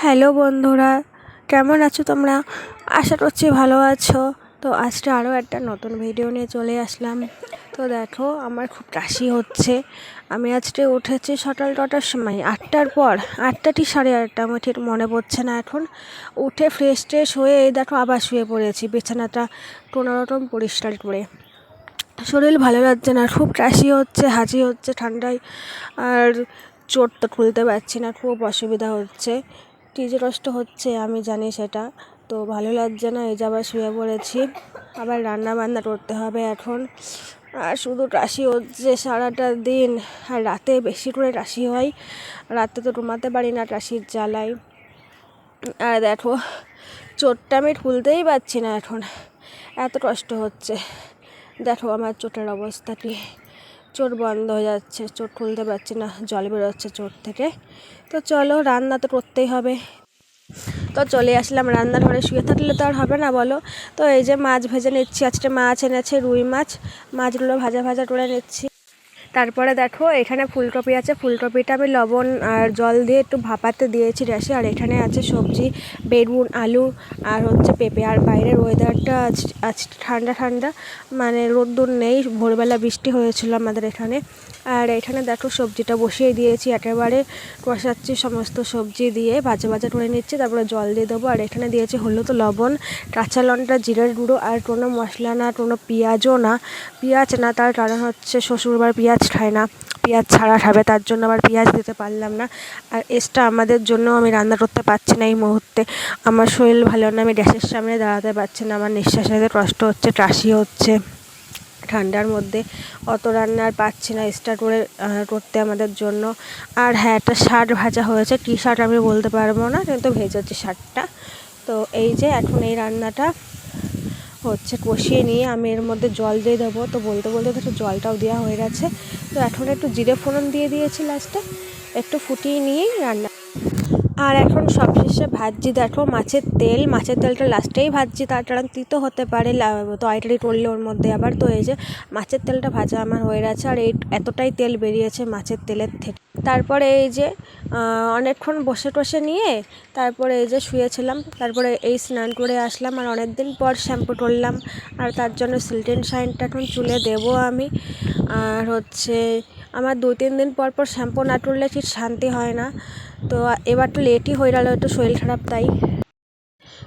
Hello বন্ধুরা, কেমন আছো তোমরা? আশা করছি ভালো আছো। তো আজকে আরও একটা নতুন ভিডিও নিয়ে চলে আসলাম। তো দেখো, আমার খুব কাশি হচ্ছে। আমি আজকে উঠেছি সকাল টটার সময়, আটটার পর আটটাটি সাড়ে আটটা, আমার ঠিক মনে পড়ছে না এখন। উঠে ফ্রেশ ট্রেশ হয়ে এই দেখো আবার শুয়ে পড়েছি, বিছানাটা কোনোরকম পরিষ্কার করে। শরীর ভালো লাগছে না, খুব কাশি হচ্ছে, হাঁচি হচ্ছে, ঠান্ডায়, আর চোট তো খুলতে পারছি না, খুব অসুবিধা হচ্ছে। কী যে কষ্ট হচ্ছে, আমি জানি সেটা। তো ভালো লাগছে না, এই যে আবার শুয়ে পড়েছি। আবার রান্না বান্না করতে হবে এখন। আর শুধু কাশি হচ্ছে সারাটা দিন, আর রাতে বেশি করে কাশি হয়। রাতে তো ঘুমাতে পারি না কাশির জ্বালাই আর দেখো চোটটা আমি খুলতেই পারছি না এখন। এত কষ্ট হচ্ছে। দেখো আমার চোটের অবস্থা অবস্থাটি চোট বন্ধ হয়ে যাচ্ছে চোট খুলতে পারছি না, জল বেরোচ্ছে চোট থেকে। তো চলো, রান্না তো করতেই হবে। তো চলে আসলাম রান্নার ঘরে শুয়ে থাকলে তো আর হবে না, বলো। তো এই যে মাছ ভেজে নিচ্ছি, আজকে মাছ এনেছে রুই মাছ। মাছগুলো ভাজা ভাজা করে নিচ্ছি। তারপরে দেখো, এখানে ফুলকপি আছে। ফুলকপিটা আমি লবণ আর জল দিয়ে একটু ভাপাতে দিয়েছি গ্যাসে। আর এখানে আছে সবজি, বেগুন, আলু আর হচ্ছে পেঁপে। আর বাইরের ওয়েদারটা আজ আজ ঠান্ডা ঠান্ডা। মানে রোদ্দুর নেই, ভোরবেলা বৃষ্টি হয়েছিল আমাদের এখানে। আর এখানে দেখো, সবজিটা বসিয়ে দিয়েছি। একেবারে কষাচ্ছি সমস্ত সবজি দিয়ে। ভাজা ভাজা করে নিচ্ছি, তারপরে জল দিয়ে দেবো। আর এখানে দিয়েছি হলুদ লবণ, কাঁচা লঙ্কা, জিরের গুঁড়ো। আর কোনো মশলা না, কোনো পেঁয়াজও না। পেঁয়াজ না, তার কারণ হচ্ছে শ্বশুরবার পেঁয়াজ খায় না। পেঁয়াজ ছাড়া খাবে, তার জন্য আবার পেঁয়াজ দিতে পারলাম না। আর এক্সট্রা আমাদের জন্য আমি রান্না করতে পারছি না এই মুহূর্তে। আমার শরীর ভালো না, আমি গ্যাসের সামনে দাঁড়াতে পারছি না। আমার নিঃশ্বাস কষ্ট হচ্ছে কাশি হচ্ছে ঠান্ডার মধ্যে। অত রান্না আর পাচ্ছি না এক্সট্রা করে করতে আমাদের জন্য। আর হ্যাঁ একটা শার্ট ভাজা হয়েছে, কী শার্ট আমি বলতে পারব না, কিন্তু ভেজেছি শার্টটা। তো এই যে এখন এই রান্নাটা হচ্ছে কষিয়ে নিয়ে আমি এর মধ্যে জল দিয়ে দেবো। তো বলতে বলতে ধরো জলটাও দেওয়া হয়ে গেছে। তো এখন একটু জিরে ফোড়ন দিয়ে দিয়েছি লাস্টে একটু ফুটিয়ে নিয়েই রান্না আর এখন সবশেষে ভাজছি দেখো মাছের তেল, মাছের তেলটা লাস্টেই ভাজছি তার কারণ তিতো হতে পারে তরকারি করলে ওর মধ্যে আবার তো এই যে মাছের তেলটা ভাজা আমার হয়ে গেছে, আর এই এতটাই তেল বেরিয়েছে মাছের তেলের থেকে। তারপরে এই যে অনেকক্ষণ বসে টসে নিয়ে তারপরে এই যে শুয়েছিলাম, তারপরে এই স্নান করে আসলাম, আর অনেক দিন পর শ্যাম্পু করলাম আর তার জন্য সিল্টেন শাইনটা এখন চুলে দেবো আমি। আর হচ্ছে, আমার দু তিন দিন পর পর শ্যাম্পু না তুললে ঠিক শান্তি হয় না। তো এবার তো লেটই হয়ে গেল একটু শরীর খারাপ তাই।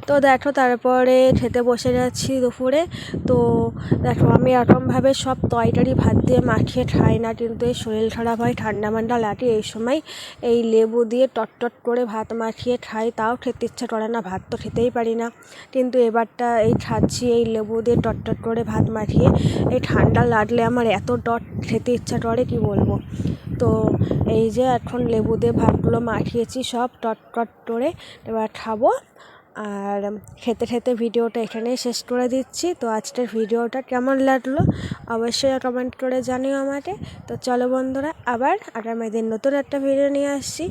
তো দেখো তারপরে খেতে বসে যাচ্ছি দুপুরে। তো দেখো আমি এরকমভাবে সব তয়টারি ভাত দিয়ে মাখিয়ে খাই না, কিন্তু এই শরীর খারাপ হয়, ঠান্ডা মান্ডা লাগে এই সময়। এই লেবু দিয়ে টট করে ভাত মাখিয়ে খাই, তাও খেতে ইচ্ছা করে না, ভাত তো খেতেই পারি না। কিন্তু এবারটা এই খাচ্ছি, এই লেবু দিয়ে টট করে ভাত মাখিয়ে। এই ঠান্ডা লাগলে আমার এত টট খেতে ইচ্ছা করে, কি বলব? তো এই যে এখন লেবু দিয়ে ভাতগুলো মাখিয়েছি, সব টট টট করে এবার খাব। আর খেতে খেতে ভিডিওটা এখানেই শেষ করে দিচ্ছি। তো আজকের ভিডিওটা কেমন লাগল অবশ্যই কমেন্ট করে জানিও আমাকে। তো চলো বন্ধুরা, আবার আগামী দিন নতুন একটা ভিডিও নিয়ে আসছি।